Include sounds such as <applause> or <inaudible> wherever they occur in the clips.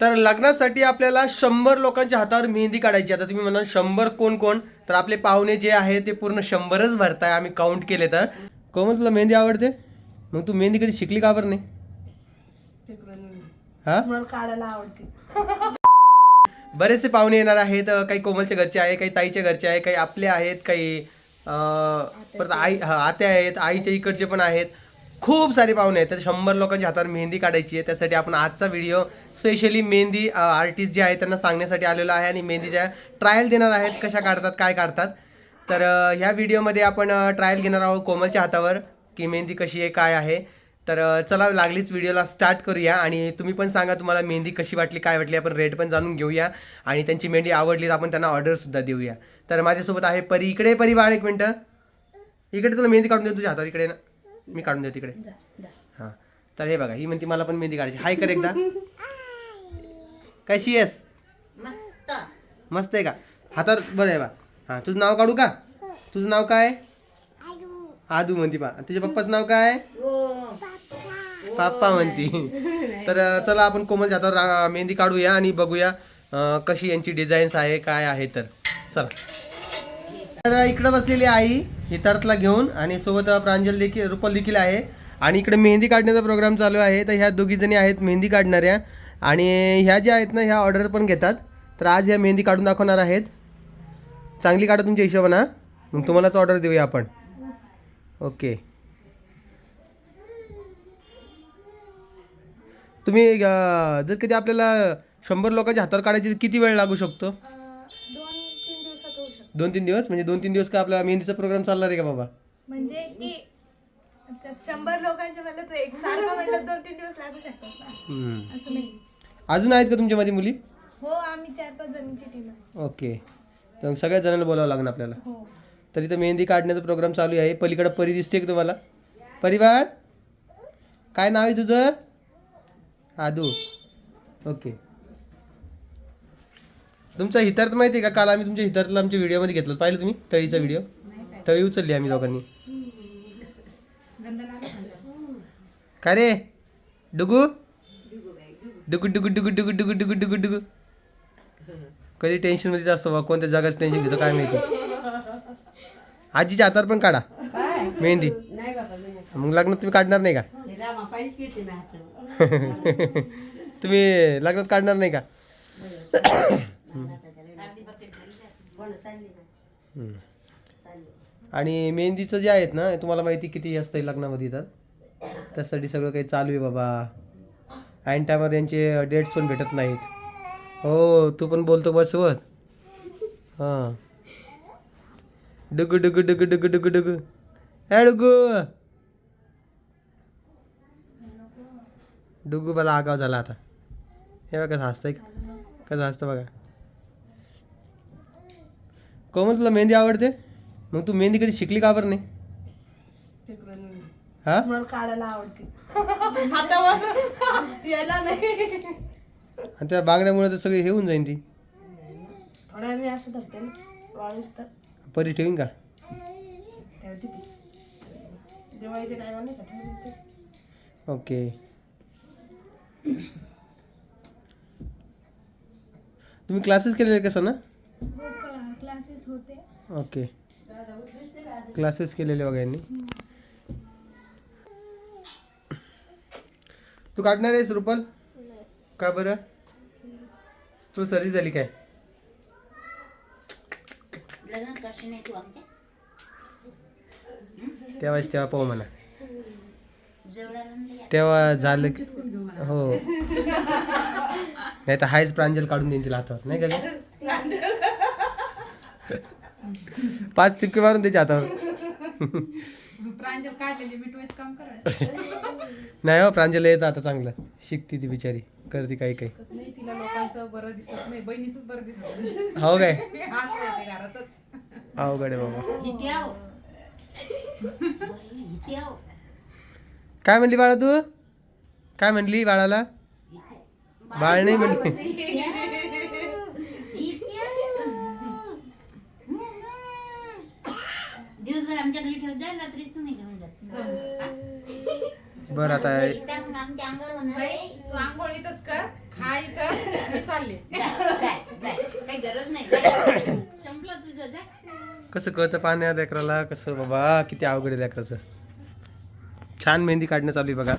तर लग्नासाठी आपल्याला शंभर लोकांच्या हातावर मेहंदी काढायची. आता तुम्ही म्हणा शंभर कोण कोण? तर आपले पाहुणे जे आहे ते पूर्ण शंभरच भरताय. आम्ही काउंट केले तर. कोमल तुला मेहंदी आवडते? मग तू मेहंदी कधी शिकली का बरं नाही? हा? काढायला आवडते. बरेचसे पाहुणे येणार आहेत. काही कोमलच्या घरचे आहे काही ताईच्या घरचे आहे काही आपले आहेत काही परत आई आत्या आहेत आईच्या इकडचे पण आहेत. खूप सारे पाहुणे आहेत. तर शंभर लोकांच्या हातावर मेहंदी काढायची आहे. त्यासाठी आपण आजचा व्हिडिओ स्पेशली मेहंदी आर्टिस्ट जे आहे त्यांना सांगण्यासाठी आलेलो आहे आणि मेहंदीच्या ट्रायल देणार आहेत कशा काढतात काय काढतात. तर ह्या व्हिडिओमध्ये आपण ट्रायल घेणार आहोत कोमलच्या हातावर की मेहंदी कशी आहे काय आहे. तर चला लागलीच व्हिडिओला स्टार्ट करूया आणि तुम्ही पण सांगा तुम्हाला मेहंदी कशी वाटली काय वाटली आपण रेट पण जाणून घेऊया आणि त्यांची मेहंदी आवडली तर आपण त्यांना ऑर्डरसुद्धा देऊया. तर माझ्यासोबत आहे परी. इकडे परी बाळ एक मिनटं. इकडे तुला मेहंदी काढून देऊ तुझ्या हातावर. इकडे ना. मी काढून देतो तिकडे. हां. तर हे बघा ही म्हणते मला पण मेहंदी काढायची. हाय कर एकदा. कशी आहेस? मस्त. मस्त आहे का? हातावर बरं आहे बा. हां तुझं नाव काढू का? तुझं नाव काय? आदू. म्हणते बा. तुझ्या पप्पाचं नाव काय? हो. पाप्पा. म्हणती. तर चला आपण कोमल हातावर रा- मेहंदी काढूया आणि बघूया कशी यांची डिझाईन्स आहे काय आहे तर. चला. तर इकडं बसलेली आई हितार्थला घेऊन आणि सोबत प्रांजल देखील रुपल देखील आहे. आणि इकडे मेहंदी काढण्याचा प्रोग्राम चालू आहे. तर ह्या दोघीजणी आहेत मेहंदी काढणाऱ्या. आणि ह्या ज्या आहेत ना ह्या ऑर्डर पण घेतात. तर आज ह्या मेहंदी काढून दाखवणार आहेत. चांगली काढा तुमच्या हिशोबानं मग तुम्हालाच ऑर्डर देऊया आपण. ओके तुम्ही जर कधी आपल्याला शंभर लोकांच्या हातावर काढायची किती वेळ लागू शकतो? दोन तीन दिवस? म्हणजे दोन तीन दिवस का आपला मेहंदीचा प्रोग्राम चालणार आहे का बाबा? म्हणजे की त्यात शंभर लोकांचे म्हणलं तर एक सारखं म्हणलं दोन तीन दिवस लागू शकतात ना. हम्म. असं नाही. अजून आहेत का तुमच्यामध्ये मुली? हो आम्ही चार पाच जणींची टीम आहे. ओके. तर मग सगळ्याच जणांना बोलावं लागणार आपल्याला. हो. तर इथं मेहंदी काढण्याचा प्रोग्राम चालू आहे. पलीकडे परी दिसते का तुम्हाला? परिवार? काय नाव आहे तुझं? आदू. ओके. तुमचा हितार्थ माहिती आहे का? काल आम्ही तुमच्या हितार्थला आमच्या व्हिडिओमध्ये घेतलं. पाहिलं तुम्ही? तळीचा व्हिडिओ? तळी उचलली आम्ही दोघांनी. काय रे? डुगू? डुगू डुगू डुगू डुगू डुगू डुगू डुगू डुगू. कधी टेन्शनमध्ये असतो बा कोणत्या जगाचं टेन्शन घेतो काय माहिती. आजीच्या हातावर पण काढा. मेहंदी. मग लग्नात तुम्ही काढणार नाही का? <laughs> तुम्ही लग्नात काढणार नाही का? आणि मेहंदीचं जे आहेत ना तुम्हाला माहिती किती असतं लग्नामध्ये तर त्यासाठी सगळं काही चालू आहे बाबा. ऐन टायमावर यांचे डेट्स पण भेटत नाहीत. हो तू पण बोलतो बसवत हां. डग डग डग डग डग डग. ए डुगू. डुगू मला आगाव झाला आता. हे बघा कसं हसतंय का? कसं हसतं बघा. कोमल तुला मेहंदी आवडते? मग तू मेहंदी कधी शिकली का बरं नाही? हा? मला काढायला आवडते. हातावर यायला नाही आणि त्या बांगड्यामुळे तर सगळी हे होऊन जाईन ती. थोड्या मी असं धरते ना वाळूस तर. परी ठेवीन का? ठेवते ती. दिवाळीच्या टायमाला नाही का ठेवते ओके. तुम्ही क्लासेस केलेले कसं ना क्लासेस होते. ओके. क्लासेस केलेले बघा यांनी. तू काढणार आहेस रुपल? का बरं? तू सर्दी झाली काय? तेव्हाच तेव्हा पाहू म्हणा. तेव्हा झालं की हो. <laughs> नाही तर हायच प्रांजल काढून देईन तिला हातावर. नाही का ग? पाच चिपके मारून त्याच्या हातावर. प्रांजल काढलेली मिटवायचं काम करा नाही हो प्रांजल येतं आता चांगलं. शिकती ती बिचारी. करते काही काही. नाही तिला लोकांचं बरं दिसत नाही. बहिणीच बरं दिसत नाही. हो काय? घरातच. अवघड आहे बाबा. काय म्हणली बाळा तू? काय म्हणली बाळाला? बाळ नाही म्हणली इथे आहो. दिवसभर आमच्या घरी ठेवत जा रात्री तुम्ही घेऊन जा. बरं आता एकदा मग आमच्या अंगावर होणार आहे. तू आंघोळ इथंच कर खा इथं मी चालले. काही गरज नाही. संपलं तुझं कसं कळतं पाण्या लेकराला? कसं बाबा किती अवघड आहे लेकराचं. छान मेहंदी काढणं चालू आहे बघा.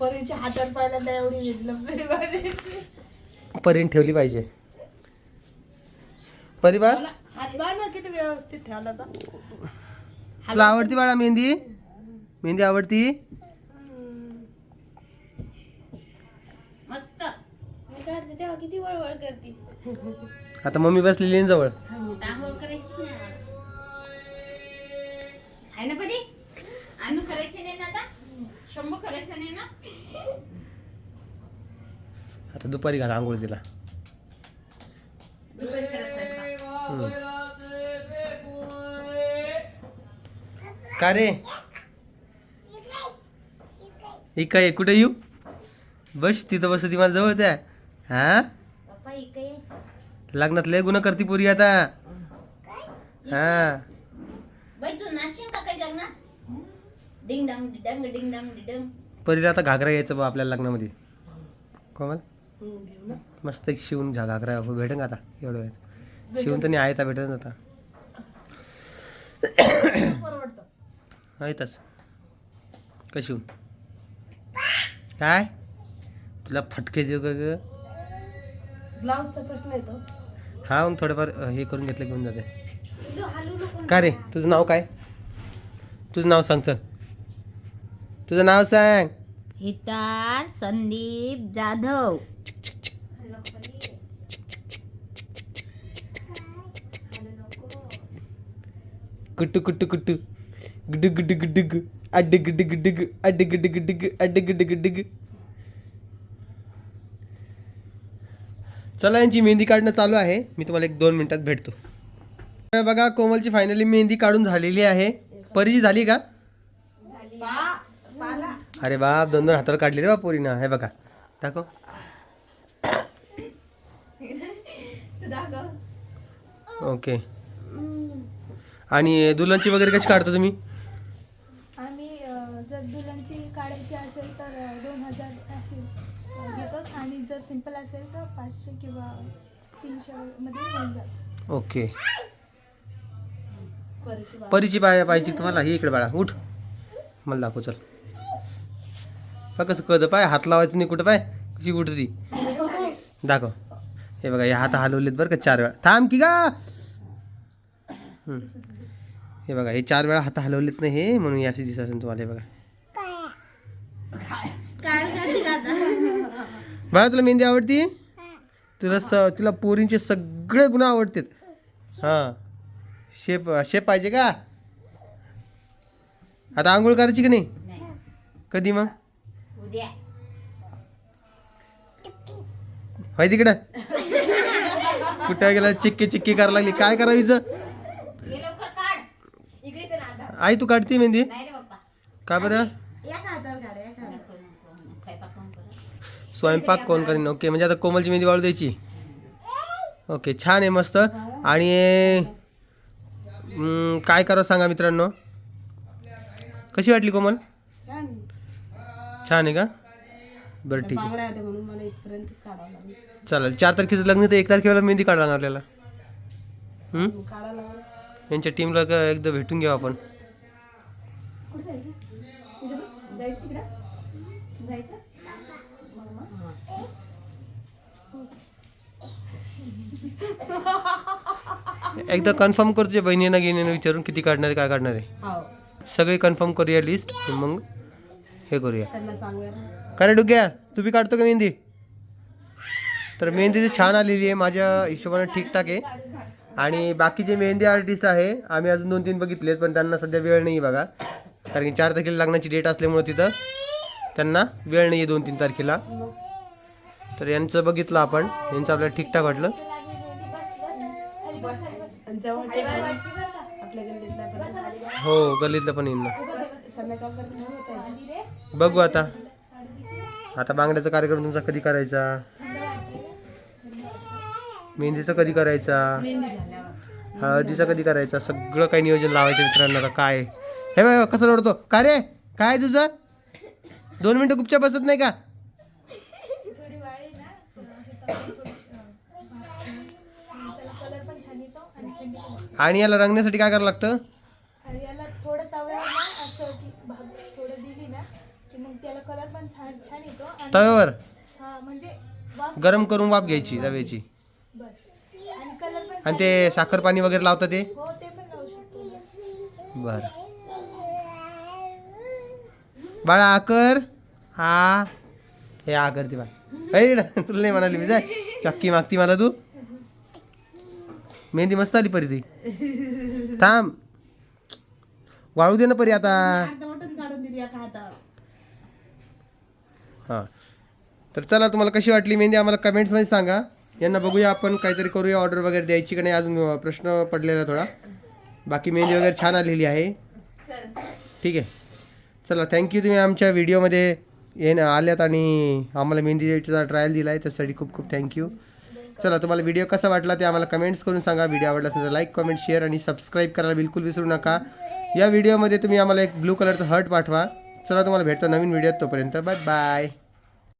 परीच्या हातात पहिल्यांदा एवढी परीन ठेवली पाहिजे. परिवार? हात बघ ना किती व्यवस्थित ठेवला तर तुला आवडती बाळा मेहंदी? मेहंदी आवडती? मस्त. मी काढते तेव्हा किती वळवळ करते. आता मम्मी बसलेली आहे जवळ. तांबूळ करायचीच नाही आम्हाला. आहे ना परी आम्ही करायचे नाही ना आता? शंभू करायचं नाही ना? आता दुपारी घाला आंघोळ तिला. दुपारी का रे? ही काय कुठे येऊ? बस तिथं बस ती मला जवळच आहे. हा. लग्नात लय गुन्हा करती पुरी आता. हा. परीला आता घागरा यायचं बा आपल्या लग्नामध्ये. कोमल? मस्त एक शिवून झा घागरा भेटेन का आता? एवढं शिवून तर नाही आहे आता भेटेन आता. आहेतच. का शिवून? काय? तुला फटके देऊ का ग? ब्लाऊजचा प्रश्न येतो. हा मग थोडंफार हे करून घेतलं घेऊन जाते. का रे? तुझं नाव काय? तुझं नाव सांग चल. तुझं नाव सांग. हितार संदीप जाधव. कुट्टू कुट्टू कुट्टू गुड्डू गुड्डू गुड्डू गु अड्डे गुड्डू गुड्डू गु अड्डे गुड्डू गुड्डू गु अड्डे गुड्डू गुड्डू गु चला यांची मेहंदी काढणं चालू आहे. मी तुम्हाला एक दोन मिनिटात भेटतो. बघा कोमलची फायनली मेहंदी काढून झालेली आहे. परीची झाली का? अरे बाप दोन दोन हातावर काढली रे बा पोरीनं. हे बघा. दाखव. <laughs> ओके आणि दुल्हनची वगैरे कशी काढता तुम्ही? आम्ही अं, जर दुल्हनची काढायची असेल तर अं, दोन हजार अशी अं, घेतो. आणि जर सिंपल असेल तर पाचशे किंवा तीनशे मध्ये होऊन जातं. ओके. परीची पाय पाहिजे तुम्हाला? ही इकडे बाळा उठ. मला दाखव चल. बघ कसं कळतं पाय हात लावायचं नाही कुठं पाय. कशी उठती? <laughs> दाखव. हे बघा हे हात हलवलेत बरं का चार वेळा. थांब की का. हे बघा हे चार वेळा हात हलवलेत नाही हे म्हणून याशी दिसत असेल तुम्हाला हे बघा. बघा तुला मेहंदी आवडती? तुला स तुला पोरींचे सगळे गुण आवडतात. हां. शेप शेप पाहिजे का? आता आंघोळ करायची की नाही? कधी मग? उद्या होय तिकडं. कुठं गेला? चिक्की चिक्की करायला लागली. काय करायचं? आई तू काढते मेहंदी? नाही रे पप्पा. का बरं? एका हातावर काढा एका हातावर. नको नको स्वयंपाक कोण करत? स्वयंपाक कोण करीन? ओके म्हणजे आता कोमलची मेहंदी वाळू द्यायची. ओके छान आहे मस्त. आणि हम्म, काय करावं सांगा मित्रांनो? कशी वाटली कोमल? छान. छान आहे का? बरं ठीक आहे. बांगड्या होत्या म्हणून मला इथपर्यंत काढावं लागलं. चालेल चार तारखेचं लग्न तर एक तारखेला मेहंदी काढा लागणार आपल्याला. हम्म? काढावं लागलं यांच्या टीमला क- एकदा भेटून घेऊ आपण. <laughs> एकदा कन्फर्म करतो बहिणीनं गेणीनं विचारून किती काढणार आहे काय काढणार आहे. हो. सगळे कन्फर्म करूया लिस्ट मग हे करूया. त्यांना सांगूया का रे डुग्या तू बी काढतो का मेहंदी? तर मेहंदी तर छान आलेली आहे माझ्या हिशोबाने ठीकठाक आहे. आणि बाकीचे मेहंदी आर्टिस्ट आहे आम्ही अजून दोन तीन बघितलेत पण त्यांना सध्या वेळ नाही आहे बघा. कारण की चार तारखेला लग्नाची डेट असल्यामुळे तिथं त्यांना वेळ नाही आहे दोन तीन तारखेला. तर यांचं बघितलं आपण यांचं आपल्याला ठीकठाक वाटलं. आपल्या गल्लीतल्या पण हो गल्लीतलं पण येईन ना. संध्याकाळपर्यंत होत आहे. बघू आता. आता बांगड्याचा कार्यक्रम तुमचा कधी करायचा? मेहंदीचा कधी करायचा? हळदीचा कधी करायचा? सगळं काही नियोजन लावायचं मित्रांनो. आता काय? हे बाय कसं रडतो? काय रे? काय तुझं? दोन मिनिटं गुपच्या बसत नाही का? आणि याला रंगण्यासाठी काय करावं लागतं? आणि याला थोडं तव्यावर ना असं की भाग थोडं दिली ना की मग त्याला कलर पण छान छान येतो. आणि तव्यावर? हा म्हणजे वाफ गरम करून वाफ घ्यायची तव्याची. बस. आणि कलर पण आणि ते साखर पाणी वगैरे लावतं ते? हो ते पण लावू शकतो बर. बाळा आकर हा. हे आकर ते बा इकडं, तुला नाही म्हणाली मी जाय. चक्की मागती मला तू. मेहंदी मस्त आली परी तुझी थांब. वाळू दे ना परी आता. हां. तर चला तुम्हाला कशी वाटली मेहंदी आम्हाला कमेंट्समध्ये सांगा. यांना बघूया आपण काहीतरी करूया ऑर्डर वगैरे द्यायची का नाही. अजून प्रश्न पडलेला थोडा. बाकी मेहंदी वगैरे छान आलेली आहे. ठीक आहे. चला थँक्यू तुम्ही आमच्या व्हिडिओमध्ये येणं आल्यात आणि आम्हाला मेहंदीचा ट्रायल दिला आहे त्यासाठी खूप खूप थँक्यू चला तुम्हाला व्हिडिओ कसा वाटला ते आम्हाला कमेंट्स करून सांगा. व्हिडिओ आवडला असेल तर लाईक कमेंट शेअर आणि सबस्क्राईब करायला बिलकुल विसरू नका. या व्हिडिओमध्ये तुम्ही आम्हाला एक ब्लू कलरचं हर्ट पाठवा. चला तुम्हाला भेटतो नवीन व्हिडिओत तोपर्यंत. Bye bye